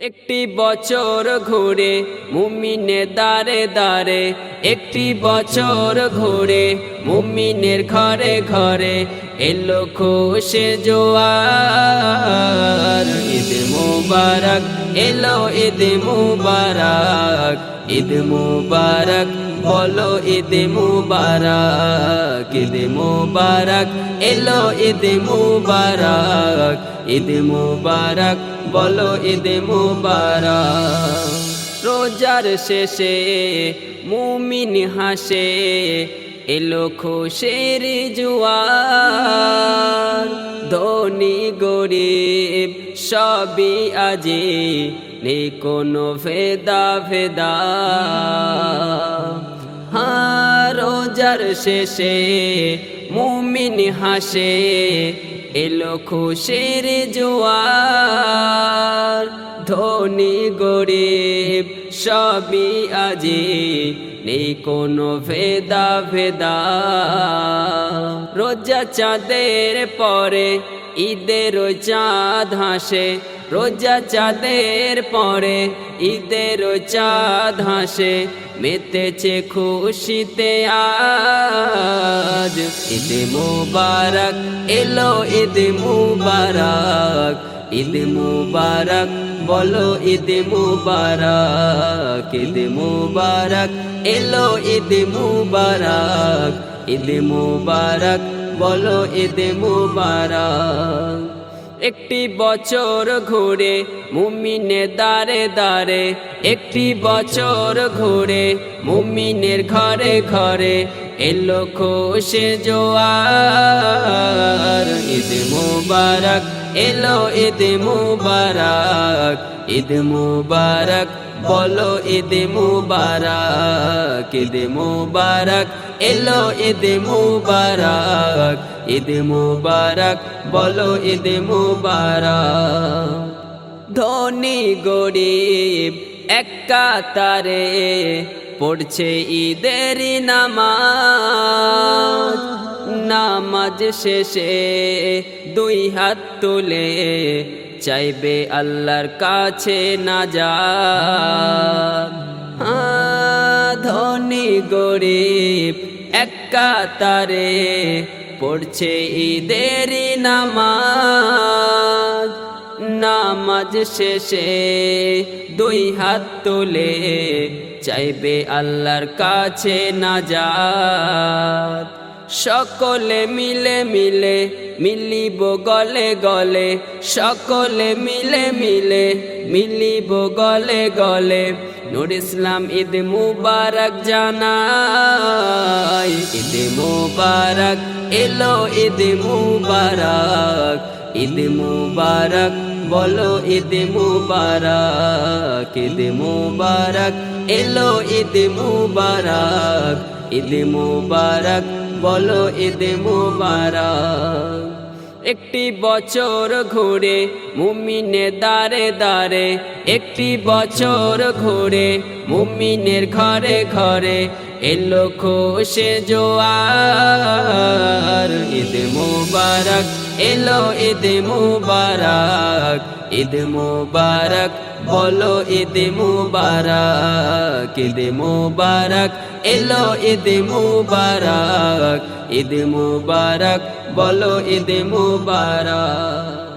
একটি বছর ঘুরে মুমিনে দারে দারে একটি বছর ঘুরে মুমিনের ঘরে ঘরে এলো খুশে জোয়ার। ঈদ মুবারক, এলো ঈদ মুবারক। ঈদ মুবারক, বলো ঈদ মুবারক ঈদ মুবারক, এলো ঈদ মুবারক ঈদ মুবারক, বলো ঈদ মুবারক। রোজার শেষে মুমিন হাসে এলো খুশের জুয়ার। ধনী গরিব সবই আজি নে কোনো ভেদা ভেদা। হ্যাঁ রোজার শেষে মুমিন হাসে এলো খুশির জোয়ার। ধনী গরিব সবই আজি, নেই কোনো ভেদা ভেদা রোজা চাঁদের পরে ঈদের চাঁদ হাসে, রোজা চাঁদের পরে ঈদের চাঁদ হাসে, মেতেছে খুশিতে আজ ঈদ মুবারক, এলো ঈদ মুবারক। ঈদ মুবারক, বলো ঈদ মুবারক। ঈদ মুবারক, এলো ঈদ মুবারক। ঈদ মুবারক, বলো ঈদ মুবারক। একটি বছর ঘুরে মুমিনে দারে দারে একটি বছর ঘুরে মুমিনের ঘরে ঘরে এলো খুশে জোয়ার, ঈদ মুবারক, এলো ঈদ মুবারক ঈদ মুবারক, বলো ঈদ মুবারক ঈদ মুবারক, এলো ঈদ মুবারক ঈদ মুবারক, বলো ঈদ মুবারক। ধনী গরিব, এক কাতারে পড়ছে ঈদের নামাজ। নামাজ শেষে দুই হাত তুলে চাইবে আল্লাহর কাছে না যা। ধনী গরিব এক কাতারে পড়ছে ঈদের নামাজ। নামাজ শেষে দুই হাত তুলে চাইবে আল্লাহর কাছে না যা সকলে মিলে মিলে মিলিব গলে গলে, সকলে মিলে মিলে মিলিব গলে গলে। নুর ইসলাম ঈদ মুবারক জানাই, ঈদ মুবারক, এলো ঈদ মুবারক ঈদ মুবারক। বলো, ঈদ মুবারক ঈদ মুবারক, এলো ঈদ মুবারক ঈদ মুবারক, বলো ঈদ মুবারক। একটি বছর ঘুরে মুমিনে দারে দারে একটি বছর ঘুরে মুমিনের ঘরে ঘরে, এলো খুশে জোয়ার, ঈদ মুবারক। এলো ঈদ মুবারক ঈদ মুবারক, বলো ঈদ মুবারক ঈদ মুবারক, এলো ঈদ মুবারক ঈদ মুবারক, বলো ঈদ মুবারক।